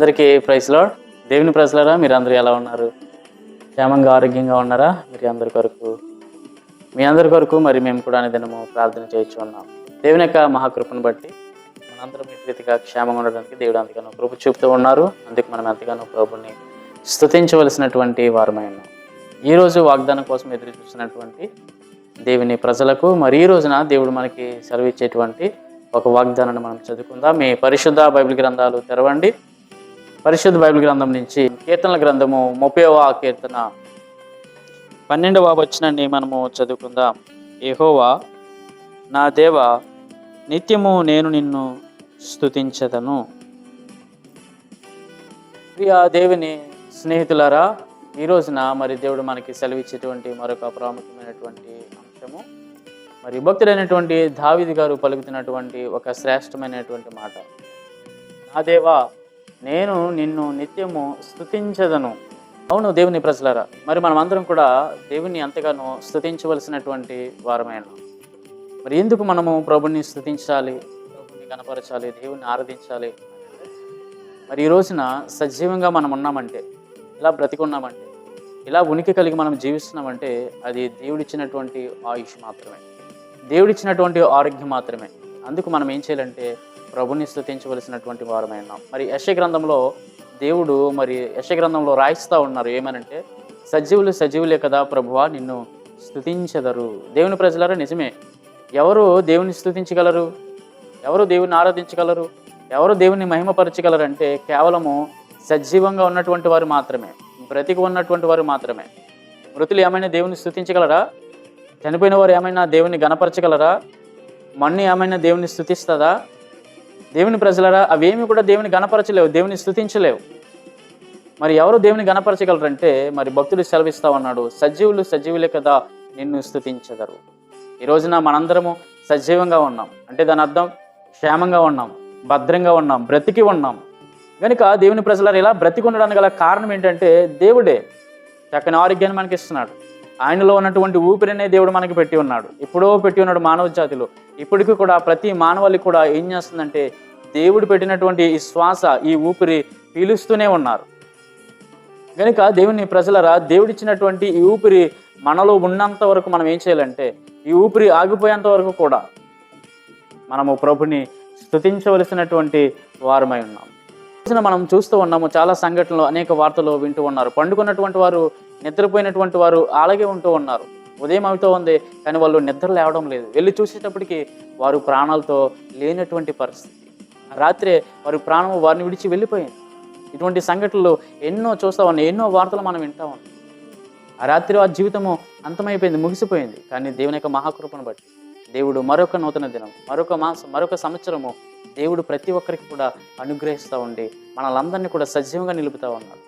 అందరికీ ప్రైస్లో దేవుని ప్రజలరా మీరు అందరూ ఎలా ఉన్నారు? క్షేమంగా ఆరోగ్యంగా ఉన్నారా? మీరు అందరి కొరకు. మీ అందరి కొరకు మరి మేము కూడా దినము ప్రార్థన చేయొచ్చు ఉన్నాం. దేవుని యొక్క మహాకృపను బట్టి మనందరం ఇటు క్షేమంగా ఉండడానికి దేవుడు అంతగానో కృప చూపుతూ ఉన్నారు. అందుకు మనం ఎంతగానో ప్రభుని స్తుతించవలసినటువంటి వారమై ఉన్నాం. ఈరోజు వాగ్దానం కోసం ఎదురు చూసినటువంటి దేవుని ప్రజలకు మరి ఈ రోజున దేవుడు మనకి సెలవిచ్చేటువంటి ఒక వాగ్దానాన్ని మనం చదువుకుందాం. మీ పరిశుద్ధ బైబిల్ గ్రంథాలు తెరవండి. పరిశుద్ధ బైబిల్ గ్రంథం నుంచి కీర్తనల గ్రంథము ముప్పైవ కీర్తన. పన్నెండవ వచ్చినండి మనము చదువుకుందాం. ఏహోవా నా దేవ నిత్యము నేను నిన్ను స్తుతించదను. ఆ దేవుని స్నేహితులారా ఈ రోజున మరి దేవుడు మనకి సెలవిచ్చేటువంటి మరొక ప్రాముఖ్యమైనటువంటి అంశము. మరి భక్తుడైనటువంటి దావిది గారు పలుకుతున్నటువంటి ఒక శ్రేష్టమైనటువంటి మాట. నా దేవా నేను నిన్ను నిత్యము స్తుతించదను. అవును దేవుని ప్రజలారా మరి మనం అందరం కూడా దేవుని ఎంతగానో స్తుతించవలసినటువంటి వారమైన మరి ఎందుకు మనము ప్రభుని స్తుతించాలి ప్రభుని కనపరచాలి దేవుని ఆరాధించాలి? మరి ఈ రోజున సజీవంగా మనం ఉన్నామంటే ఇలా బ్రతికున్నామంటే ఇలా ఉనికి కలిగి మనం జీవిస్తున్నామంటే అది దేవుడిచ్చినటువంటి ఆయుష్ మాత్రమే. దేవుడిచ్చినటువంటి ఆరోగ్యం మాత్రమే. అందుకు మనం ఏం చేయాలంటే ప్రభుని స్థుతించవలసినటువంటి వారమై ఉన్నాం. మరి యశ గ్రంథంలో దేవుడు మరి యశ గ్రంథంలో రాయిస్తూ ఉన్నారు. ఏమనంటే సజీవులు సజీవులే కదా ప్రభువా నిన్ను స్థుతించదరు దేవుని ప్రజలారా నిజమే. ఎవరు దేవుని స్తుతించగలరు? ఎవరు దేవుని ఆరాధించగలరు? ఎవరు దేవుని మహిమపరచగలరు అంటే కేవలము సజీవంగా ఉన్నటువంటి వారు మాత్రమే. బ్రతికి ఉన్నటువంటి వారు మాత్రమే. మృతులు ఏమైనా దేవుని స్థుతించగలరా చనిపోయిన వారు ఏమైనా దేవుని గణపరచగలరా? మన్ను ఏమైనా దేవుని స్థుతిస్తుందా? దేవుని ప్రజలరా అవేమి కూడా దేవుని గణపరచలేవు దేవుని స్థుతించలేవు. మరి ఎవరు దేవుని గణపరచగలరంటే మరి భక్తుడు సెలవిస్తా ఉన్నాడు సజీవులు సజీవులే కదా నిన్ను స్థుతించగలరు. ఈ రోజున మనందరము సజీవంగా ఉన్నాం. అంటే దాని అర్థం క్షేమంగా ఉన్నాం భద్రంగా ఉన్నాం బ్రతికి ఉన్నాం. కనుక దేవుని ప్రజలారు ఇలా బ్రతికి ఉండడానికి గల కారణం ఏంటంటే దేవుడే చక్కని ఆరోగ్యాన్ని మనకి ఇస్తున్నాడు ఆయనలో ఉన్నటువంటి ఊపిరినే దేవుడు మనకి పెట్టి ఉన్నాడు. ఎప్పుడో పెట్టి ఉన్నాడు మానవ జాతిలో. ఇప్పటికీ కూడా ప్రతి మానవాళి కూడా ఏం చేస్తుందంటే దేవుడు పెట్టినటువంటి ఈ శ్వాస ఈ ఊపిరి పీలుస్తూనే ఉన్నారు. కనుక దేవుని ప్రజలరా దేవుడిచ్చినటువంటి ఈ ఊపిరి మనలో ఉన్నంత వరకు మనం ఏం చేయాలంటే ఈ ఊపిరి ఆగిపోయేంత వరకు కూడా మనము ప్రభుని స్తుతించవలసినటువంటి వారమై ఉన్నాం. మనం చూస్తూ ఉన్నాము చాలా సంఘటనలు అనేక వార్తలు వింటూ ఉన్నారు. పండుకున్నటువంటి వారు నిద్రపోయినటువంటి వారు అలాగే ఉంటూ ఉన్నారు. ఉదయం అవుతూ ఉంది కానీ వాళ్ళు నిద్ర లేవడం లేదు. వెళ్ళి చూసేటప్పటికి వారు ప్రాణాలతో లేనటువంటి పరిస్థితి. రాత్రే వారి ప్రాణం వారిని విడిచి వెళ్ళిపోయింది. ఇటువంటి సంఘటనలు ఎన్నో చూస్తూ ఉన్నాయి ఎన్నో వార్తలు మనం వింటూ ఉన్నాం. ఆ రాత్రి వారి జీవితము అంతమైపోయింది ముగిసిపోయింది. కానీ దేవుని యొక్క మహాకృపను బట్టి దేవుడు మరొక నూతన దినం మరొక మాసం మరొక సంవత్సరము దేవుడు ప్రతి ఒక్కరికి కూడా అనుగ్రహిస్తూ ఉండి మనలందరినీ కూడా సజీవంగా నిలుపుతూ ఉన్నాడు.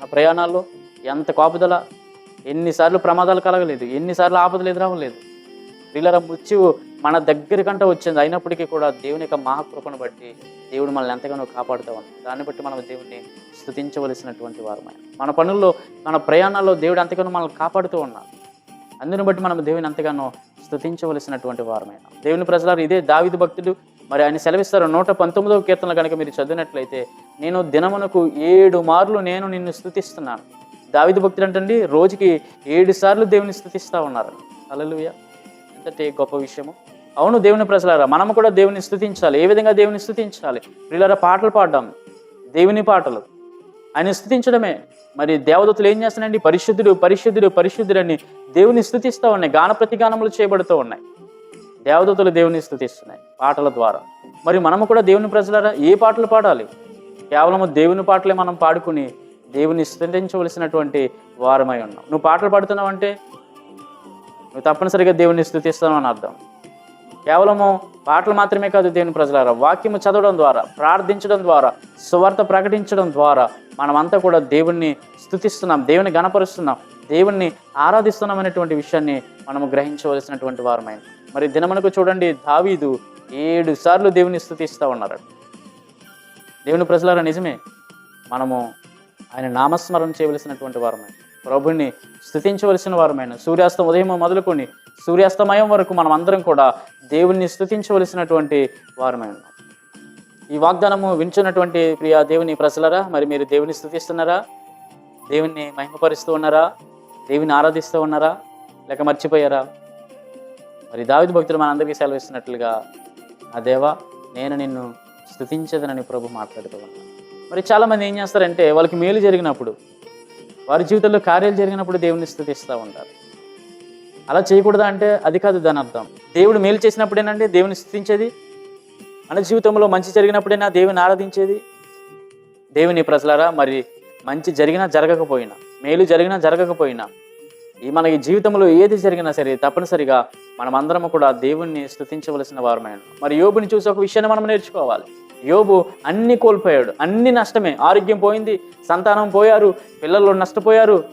మన ప్రయాణాల్లో ఎంత కాపుదల ఎన్నిసార్లు ప్రమాదాలు కలగలేదు ఎన్నిసార్లు ఆపదలు ఎదురవ్వలేదు. వీళ్ళ మృత్యువు మన దగ్గరికంటే వచ్చింది. అయినప్పటికీ కూడా దేవుని యొక్క మహాకృపను బట్టి దేవుడు మనల్ని ఎంతగానో కాపాడుతూ ఉన్నాడు. దాన్ని బట్టి మనం దేవుడిని స్థుతించవలసినటువంటి వారమైన మన పనుల్లో మన ప్రయాణాల్లో దేవుడు ఎంతగానో మనల్ని కాపాడుతూ ఉన్నాడు. అందుని బట్టి మనం దేవుని ఎంతగానో స్థుతించవలసినటువంటి వారమైన దేవుని ప్రజలారు ఇదే దావిది భక్తుడు మరి ఆయన సెలవిస్తారు నూట పంతొమ్మిదవ కీర్తనలు కనుక మీరు చదివినట్లయితే నేను దినమునకు ఏడు మార్లు నేను నిన్ను స్థుతిస్తున్నాను. దావిద భక్తుడు అంటండి రోజుకి ఏడు సార్లు దేవుని స్థుతిస్తూ ఉన్నారు. అలలుయ ఎంతటి గొప్ప విషయము. అవును దేవుని ప్రజలారా మనము కూడా దేవుని స్థుతించాలి. ఏ విధంగా దేవుని స్థుతించాలి? వీళ్ళారా పాటలు పాడడం దేవుని పాటలు. ఆయన స్థుతించడమే. మరి దేవదత్తులు ఏం చేస్తున్నాయండి? పరిశుద్ధుడు పరిశుద్ధుడు పరిశుద్ధుడు అని దేవుని స్థుతిస్తూ ఉన్నాయి. గాన ప్రతిగానములు చేయబడుతూ ఉన్నాయి. దేవదత్తులు దేవుని స్థుతిస్తున్నాయి పాటల ద్వారా. మరి మనము కూడా దేవుని ప్రజలారా ఏ పాటలు పాడాలి? కేవలము దేవుని పాటలే మనం పాడుకుని దేవుని స్థుతించవలసినటువంటి వారమై ఉన్నావు. నువ్వు పాటలు పాడుతున్నావు అంటే నువ్వు తప్పనిసరిగా దేవుని స్థుతిస్తావు అని అర్థం. కేవలము పాటలు మాత్రమే కాదు దేవుని ప్రజలారా వాక్యము చదవడం ద్వారా ప్రార్థించడం ద్వారా సువార్త ప్రకటించడం ద్వారా మనమంతా కూడా దేవుణ్ణి స్థుతిస్తున్నాం దేవుని గణపరుస్తున్నాం దేవుణ్ణి ఆరాధిస్తున్నాం అనేటువంటి విషయాన్ని మనము గ్రహించవలసినటువంటి వారమైన మరి దినమునకు చూడండి దావీదు ఏడు సార్లు దేవుని స్థుతిస్తూ ఉన్నారు దేవుని ప్రజలారా నిజమే మనము ఆయన నామస్మరణ చేయవలసినటువంటి వారమైన ప్రభుని స్థుతించవలసిన వారమైన సూర్యాస్తం ఉదయం మొదలుకొని సూర్యాస్తమయం వరకు మనం అందరం కూడా దేవుణ్ణి స్థుతించవలసినటువంటి వారమైన. ఈ వాగ్దానము వించినటువంటి ప్రియ దేవుని ప్రజలరా మరి మీరు దేవుని స్థుతిస్తున్నారా? దేవుణ్ణి మహిమపరుస్తూ ఉన్నారా? దేవుని ఆరాధిస్తూ ఉన్నారా? లేక మర్చిపోయారా? మరి దావిద భక్తులు మనందరికీ సెలవిస్తున్నట్లుగా ఆ దేవా నేను నిన్ను స్థుతించదనని ప్రభు మాట్లాడుతూ ఉన్నాను. మరి చాలామంది ఏం చేస్తారంటే వాళ్ళకి మేలు జరిగినప్పుడు వారి జీవితంలో కార్యాలు జరిగినప్పుడు దేవుని స్థుతిస్తూ ఉంటారు. అలా చేయకూడదా అంటే అది కాదు దాని అర్థం. దేవుడు మేలు చేసినప్పుడేనండి దేవుని స్థుతించేది. మన జీవితంలో మంచి జరిగినప్పుడైనా దేవుని ఆరాధించేది. దేవుని ప్రజలారా మరి మంచి జరిగినా జరగకపోయినా మేలు జరిగినా జరగకపోయినా ఈ మన ఈ జీవితంలో ఏది జరిగినా సరే తప్పనిసరిగా మనమందరం కూడా దేవుణ్ణి స్థుతించవలసిన వారమైన మరి యోగుని చూసి ఒక విషయాన్ని మనం నేర్చుకోవాలి. యోబు అన్ని కోల్పోయాడు అన్ని నష్టమే. ఆరోగ్యం పోయింది సంతానం పోయారు పిల్లలు నష్టపోయారు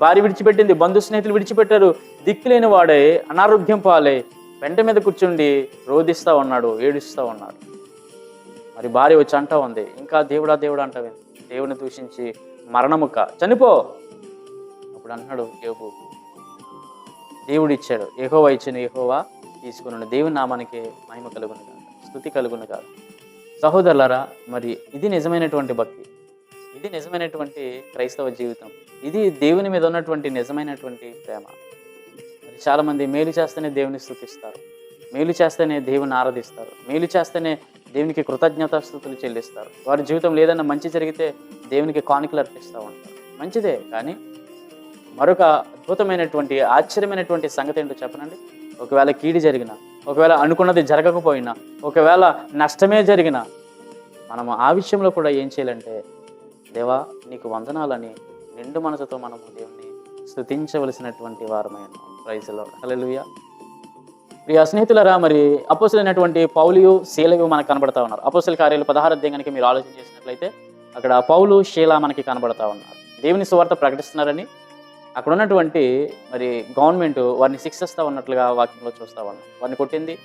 భార్య విడిచిపెట్టింది బంధు స్నేహితులు విడిచిపెట్టారు. దిక్కులేని వాడే అనారోగ్యం పాలే వెంట మీద కూర్చుండి రోధిస్తూ ఉన్నాడు ఏడుస్తూ ఉన్నాడు. మరి భార్య వచ్చి అంటా ఉంది ఇంకా దేవుడా దేవుడా అంటావే? దేవుని దూషించి మరణముక చనిపో. అప్పుడు అన్నాడు యోబు దేవుడు ఇచ్చాడు ఏహోవా ఇచ్చిన ఏహోవా తీసుకున్నాడు దేవుని నామానికి మహిమ కలుగును కాదు స్థుతి కలుగును కాదు సహోదరులరా మరి ఇది నిజమైనటువంటి భక్తి ఇది నిజమైనటువంటి క్రైస్తవ జీవితం ఇది దేవుని మీద ఉన్నటువంటి నిజమైనటువంటి ప్రేమ. మరి చాలామంది మేలు చేస్తేనే దేవుని స్థుతిస్తారు మేలు చేస్తేనే దేవుని ఆరాధిస్తారు మేలు చేస్తేనే దేవునికి కృతజ్ఞతాస్థుతులు చెల్లిస్తారు. వారి జీవితంలో ఏదైనా మంచి జరిగితే దేవునికి కానుకలు అర్పిస్తూ ఉంటారు. మంచిదే కానీ మరొక అద్భుతమైనటువంటి ఆశ్చర్యమైనటువంటి సంగతి ఏంటో చెప్పనండి? ఒకవేళ కీడి జరిగిన ఒకవేళ అనుకున్నది జరగకపోయినా ఒకవేళ నష్టమే జరిగిన మనము ఆ విషయంలో కూడా ఏం చేయాలంటే దేవా నీకు వందనాలని నిండు మనసుతో మనము దేవుని స్థుతించవలసినటువంటి వారమైన ప్రైజ్లో హల్లెలూయా ప్రియ స్నేహితులరా మరి అపోసులైనటువంటి పౌలియు శీలయు మనకు కనబడతా ఉన్నారు. అపోసుల కార్యాలు పదహారు మీరు ఆలోచన చేసినట్లయితే అక్కడ పౌలు శీల మనకి కనబడతా ఉన్నారు. దేవుని సువార్త ప్రకటిస్తున్నారని అక్కడ ఉన్నటువంటి మరి గవర్నమెంట్ వారిని శిక్షిస్తూ ఉన్నట్లుగా వాక్యంలో చూస్తా ఉన్నాం. వారిని కొట్టింది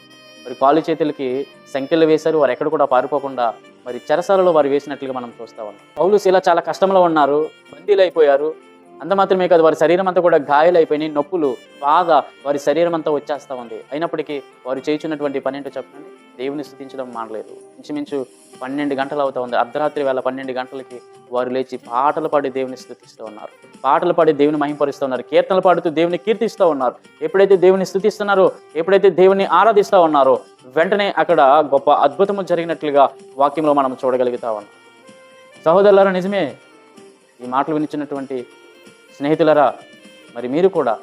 మరి కాలు చేతులకి సంఖ్యలు వేశారు వారు ఎక్కడ కూడా పారిపోకుండా మరి చెరసాలలో వారు వేసినట్లుగా మనం చూస్తా ఉన్నాం. పౌలు ఇలా చాలా కష్టంలో ఉన్నారు బందీలు అయిపోయారు అంత మాత్రమే కాదు వారి శరీరం అంతా కూడా గాయాలైపోయినాయి నొప్పులు బాధ వారి శరీరం అంతా వచ్చేస్తూ ఉంది. అయినప్పటికీ వారు చేయించినటువంటి పని ఏంటో చెప్పండి? దేవుని స్థుతించడం మానలేదు. ఇంచుమించు పన్నెండు గంటలు అవుతా ఉంది. అర్ధరాత్రి వేళ పన్నెండు గంటలకి వారు లేచి పాటలు పాడి దేవుని స్థుతిస్తూ ఉన్నారు. పాటలు పాడి దేవుని మహింపరుస్తూ ఉన్నారు కీర్తనలు పాడుతూ దేవుని కీర్తిస్తూ ఉన్నారు. ఎప్పుడైతే దేవుని స్థుతిస్తున్నారో ఎప్పుడైతే దేవుని ఆరాధిస్తూ ఉన్నారో వెంటనే అక్కడ గొప్ప అద్భుతము జరిగినట్లుగా వాక్యంలో మనం చూడగలుగుతా ఉన్నాం. సహోదరులారా నిజమే. ఈ మాటలు వినిచినటువంటి స్నేహితులరా మరి మీరు కూడా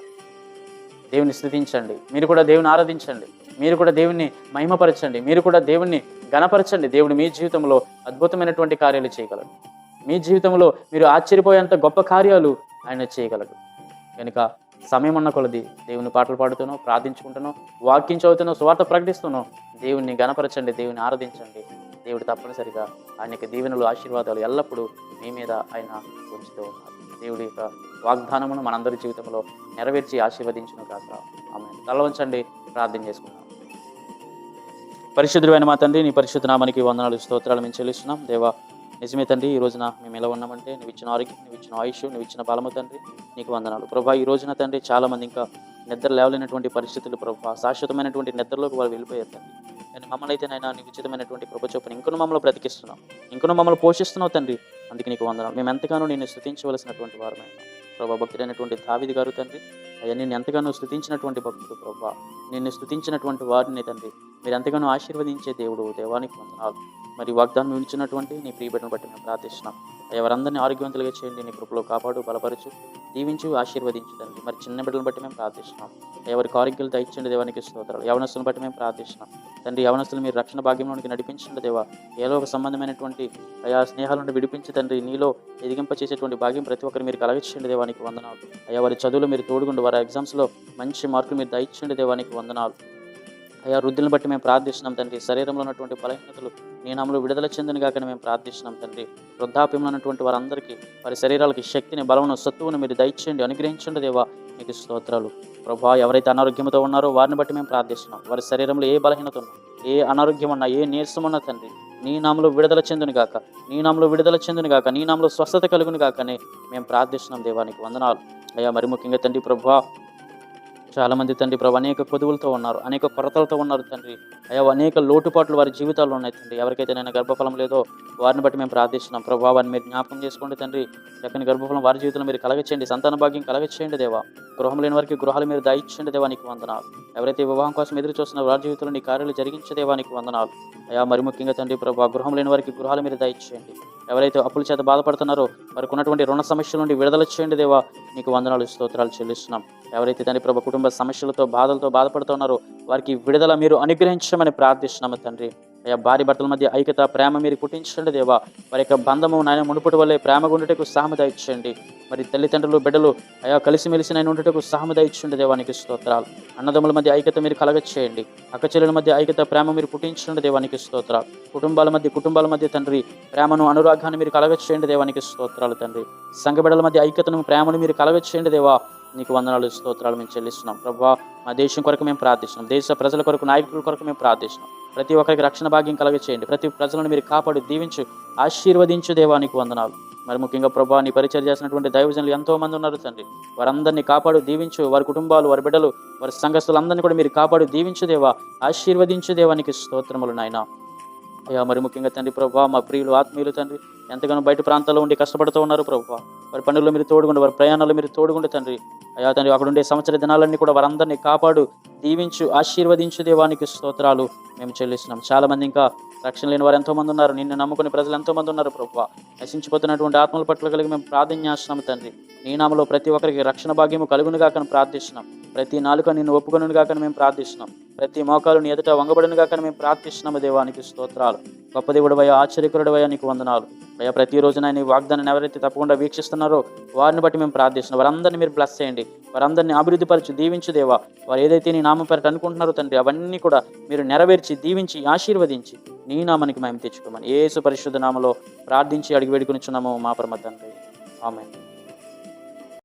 దేవుని స్థుతించండి. మీరు కూడా దేవుని ఆరాధించండి. మీరు కూడా దేవుణ్ణి మహిమపరచండి. మీరు కూడా దేవుణ్ణి గణపరచండి దేవుడు మీ జీవితంలో అద్భుతమైనటువంటి కార్యాలు చేయగలడు. మీ జీవితంలో మీరు ఆశ్చర్యపోయేంత గొప్ప కార్యాలు ఆయన చేయగలడు. కనుక సమయం అన్న కొలది దేవుని పాటలు పాడుతూనో ప్రార్థించుకుంటునో వాక్యం చదువుతునో స్వార్థ ప్రకటిస్తూనో దేవుణ్ణి గణపరచండి దేవుని ఆరాధించండి. దేవుడు తప్పనిసరిగా ఆయన యొక్క దీవెనలు ఆశీర్వాదాలు ఎల్లప్పుడూ మీ మీద ఆయన ఉంచుతూ ఉన్నారు. దేవుడి యొక్క వాగ్దానమును మనందరి జీవితంలో నెరవేర్చి ఆశీర్వదించిన కాక ఆమె తలవంచండి ప్రార్థన చేసుకున్నాం పరిశుద్ధుడైన మా తండ్రి నీ పరిశుద్ధ నామానికి వందనాలు స్తోత్రాలు మేము చెల్లిస్తున్నాం. దేవా నిజమే తండ్రి ఈ రోజున మేము ఎలా ఉన్నామంటే నువ్వు ఇచ్చిన ఆరోగ్యం నువ్వు ఇచ్చిన ఆయుష్ నువ్వు ఇచ్చిన బలము తండ్రి నీకు వందనాలు. ప్రభా ఈ రోజున తండ్రి చాలామంది ఇంకా నిద్ర లేవలేనటువంటి పరిస్థితులు ప్రభా శాశ్వతమైనటువంటి నిద్రలోకి వాళ్ళు వెళ్ళిపోయారు తండ్రి. కానీ మమ్మల్ని అయితే నైనా నీకు ఉచితమైనటువంటి కృప చొప్పున ఇంకొన మమ్మల్ని బ్రతికిస్తున్నాం ఇంకొన మమ్మల్ని పోషిస్తున్నావు తండ్రి. అందుకే నీకు వందనాలు. మేము ఎంతగానో నేను స్థుతించవలసినటువంటి వారమైనా ప్రభా భక్తుడైనటువంటి దావిది గారు తండ్రి అయ్యా నేను ఎంతగానో స్థుతించినటువంటి భక్తుడు ప్రభా. నిన్ను స్థుతించినటువంటి వారిని తండ్రి మీరు ఎంతగానో ఆశీర్వదించే దేవుడు దేవానికి వందనాలు. మరి వాగ్దానం ఇచ్చినటువంటి నీ ప్రియబిడ్డను బట్టి మేము ప్రార్థిస్తున్నాం. ఎవరందరినీ ఆరోగ్యవంతులుగా చేయండి నీ కృపలో కాపాడు బలపరచు దీవించు ఆశీర్వదించు మరి చిన్న బిడ్డలను బట్టి మేము ప్రార్థిస్తున్నాం. ఎవరికి ఆరోగ్యాలు దయచండి దేవానికి స్తోత్రాలు. యవనస్తులను బట్టి మేము ప్రార్థిస్తున్నాం. తండ్రి యవనస్తులు మీరు రక్షణ భాగ్యంలోనికి నడిపించండి దేవా. ఏదో ఒక సంబంధమైనటువంటి అయా స్నేహాల నుండి విడిపించి తండ్రి నీలో ఎదిగింప చేసేటువంటి భాగ్యం ప్రతి ఒక్కరు మీరు కలగించండి దేవానికి వందనాలు. అయ్యా వారి చదువులు మీరు తోడుగుండి వారి ఎగ్జామ్స్లో మంచి మార్కులు మీరు దయచండి దేవానికి వందనాలు. అయ్యా వృద్ధులను బట్టి మేము ప్రార్థిస్తున్నాం తండ్రి. శరీరంలో ఉన్నటువంటి బలహీనతలు నీ నామలు విడుదల చెందిన కాక మేము ప్రార్థిస్తున్నాం తండ్రి. వృద్ధాప్యంలో ఉన్నటువంటి వారందరికీ వారి శరీరాలకి శక్తిని బలమును సత్తువును మీరు దయచేయండి అనుగ్రహించండి దేవా. మీకు స్తోత్రాలు. ప్రభా ఎవరైతే అనారోగ్యంతో ఉన్నారో వారిని బట్టి మేము ప్రార్థిస్తున్నాం. వారి శరీరంలో ఏ బలహీనత ఉన్నా ఏ అనారోగ్యం ఉన్నా ఏ నీరసం ఉన్నా తండ్రి నీ నామలో విడుదల చెందును గాక నీ నామలో విడుదల చెందును గాక నీ నామలో స్వస్థత కలుగును గాకనే మేము ప్రార్థిస్తున్నాం దేవానికి వందనాలు. అయ్యా మరి ముఖ్యంగా తండ్రి ప్రభా చాలామంది తండ్రి ప్రభు అనేక కొదువులతో ఉన్నారు అనేక కొరతలతో ఉన్నారు తండ్రి. అయ్యా అనేక లోటుపాట్లు వారి జీవితాల్లో ఉన్నాయి తండ్రి. ఎవరికైతే నేను గర్భఫలం లేదో వారిని బట్టి మేము ప్రార్థిస్తున్నాం. ప్రభావ వారిని మీరు జ్ఞాపకం చేసుకోండి తండ్రి. చక్కని గర్భఫలం వారి జీవితంలో మీరు కలగచేయండి. సంతాన భాగ్యం కలగచేయండి దేవా. గృహం లేని వారికి గృహాలు మీరు దయచేయండి దేవా నీకు వందనాలు. ఎవరైతే వివాహం కోసం ఎదురు చూస్తున్న వారి జీవితంలో నీ కార్యాలు జరిగించే దేవా నీకు వందనాలు. అయ్యా మరి ముఖ్యంగా తండ్రి ప్రభా గృహం లేని వారికి గృహాలు మీరు దయచేయండి ఎవరైతే అప్పుల చేత బాధపడుతున్నారో వారికి ఉన్నటువంటి రుణ సమస్యల నుండి విడుదల చేయండి దేవా. నీకు వందనాలు స్తోత్రాలు చెల్లిస్తున్నాం. ఎవరైతే తండ్రి ప్రభు కుటుంబ సమస్యలతో బాధలతో బాధపడుతున్నారో వారికి విడుదల మీరు అనుగ్రహించమని ప్రార్థిస్తున్నాము తండ్రి. అయ్యా భార్య భర్తల మధ్య ఐక్యత ప్రేమ మీరు పుట్టించండి దేవా. వారి యొక్క బంధము నాయన మునుపటి వల్లే ప్రేమ గుండెటకు సామెత ఇచ్చండి. మరి తల్లిదండ్రులు బిడ్డలు అయా కలిసిమెలిసి నేను ఉండటకు సామెత ఇచ్చండి దేవానికి స్తోత్రాలు. అన్నదమ్ముల మధ్య ఐక్యత మీరు కలగచ్చేయండి అక్కచెల్లెల మధ్య ఐక్యత ప్రేమ మీరు పుట్టించండి దేవానికి స్తోత్రాలు. కుటుంబాల మధ్య కుటుంబాల మధ్య తండ్రి ప్రేమను అనురాగాన్ని మీరు కలగచ్చేయండి దేవానికి స్తోత్రాలు తండ్రి. సంఘ బిడ్డల మధ్య ఐక్యతను ప్రేమను మీరు కలగచ్చేయండి దేవా నీకు వందనాలు స్తోత్రాలు మేము చెల్లిస్తున్నాం. ప్రభా మా దేశం కొరకు మేము ప్రార్థిస్తున్నాం. దేశ ప్రజల కొరకు నాయకుల కొరకు మేము ప్రార్థిస్తున్నాం. ప్రతి ఒక్కరికి రక్షణ భాగ్యం కలగ చేయండి ప్రతి ప్రజలను మీరు కాపాడు దీవించు ఆశీర్వదించు దేవానికి వందనాలు. మరి ముఖ్యంగా ప్రభా నీ పరిచయం చేసినటువంటి దైవజనులు ఎంతో మంది ఉన్నారు తండ్రి. వారందరినీ కాపాడు దీవించు. వారి కుటుంబాలు వారి బిడ్డలు వారి సంఘస్థులందరినీ కూడా మీరు కాపాడు దీవించు దేవా. ఆశీర్వదించు దేవానికి స్తోత్రములు నాయన. అయ్యా మరి ముఖ్యంగా తండ్రి ప్రభా మా ప్రియులు ఆత్మీయులు తండ్రి ఎంతగానో బయట ప్రాంతాల్లో ఉండి కష్టపడుతూ ఉన్నారు ప్రభు వారి పనుల్లో మీరు తోడుగుండి వారి ప్రయాణాల్లో మీరు తోడుగుండి తండ్రి. అయ్యా తండ్రి అక్కడ ఉండే సంవత్సర దినాలన్నీ కూడా వారందరినీ కాపాడు దీవించు ఆశీర్వదించు దేవానికి స్తోత్రాలు మేము చెల్లిస్తున్నాం. చాలామంది ఇంకా రక్షణ లేని వారు ఎంతోమంది ఉన్నారు. నిన్ను నమ్ముకునే ప్రజలు ఎంతోమంది ఉన్నారు ప్రభు నశించిపోతున్నటువంటి ఆత్మల పట్ల కలిగి మేము ప్రార్థన తండ్రి. నీ నామలో ప్రతి ఒక్కరికి రక్షణ భాగ్యము కలుగునుగాకని ప్రార్థిస్తున్నాం. ప్రతి నాలుక నిన్ను ఒప్పుకొనుగాకని మేము ప్రార్థిస్తున్నాం. ప్రతి మోకాలు నీ ఎదుట వంగబడినగాకని మేము ప్రార్థిస్తున్నాము దేవానికి స్తోత్రాలు. గొప్ప దేవుడు అయ్యా ఆశ్చర్యకరుడు అయ్యా నీకు వందనాలు. అయ్యా ప్రతిరోజున నీ వాగ్దానాన్ని ఎవరైతే తప్పకుండా వీక్షిస్తున్నారో వారిని బట్టి మేము ప్రార్థిస్తున్నాం. వారందరినీ మీరు బ్లస్ చేయండి. వారందరినీ అభివృద్ధి పరిచి దీవించు దేవా. వారు ఏదైతే నీ నామ పేరట అనుకుంటున్నారో తండ్రి అవన్నీ కూడా మీరు నెరవేర్చి దీవించి ఆశీర్వదించి నీ నామానికి మేము తెచ్చుకోమని ఏసు పరిశుద్ధ నామలో ప్రార్థించి అడిగి వేడుకునిచున్నాము మా పరమ తండ్రి. ఆమె